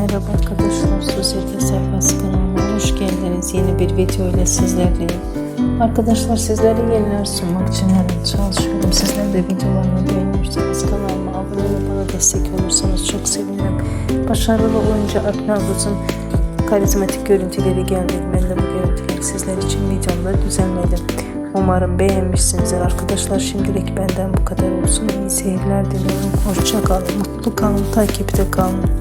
Merhaba arkadaşlar, Sosyete Sayfası kanalıma hoş geldiniz. Yeni bir video ile sizlerleyim. Arkadaşlar sizlere yeniler sunmak için her an çalışıyorum. Sizler de videolarımı beğenirseniz kanalıma abone olup bana destek olursanız çok sevinirim. Başarılı oyuncu Alp karizmatik görüntüleri geldi. Ben de bu görüntüleri sizler için videomda düzenledim. Umarım beğenmişsinizdir arkadaşlar. Şimdilik benden bu kadar olsun. İyi seyirler diliyorum. Hoşça kalın, mutlu kalın, takipte kalın.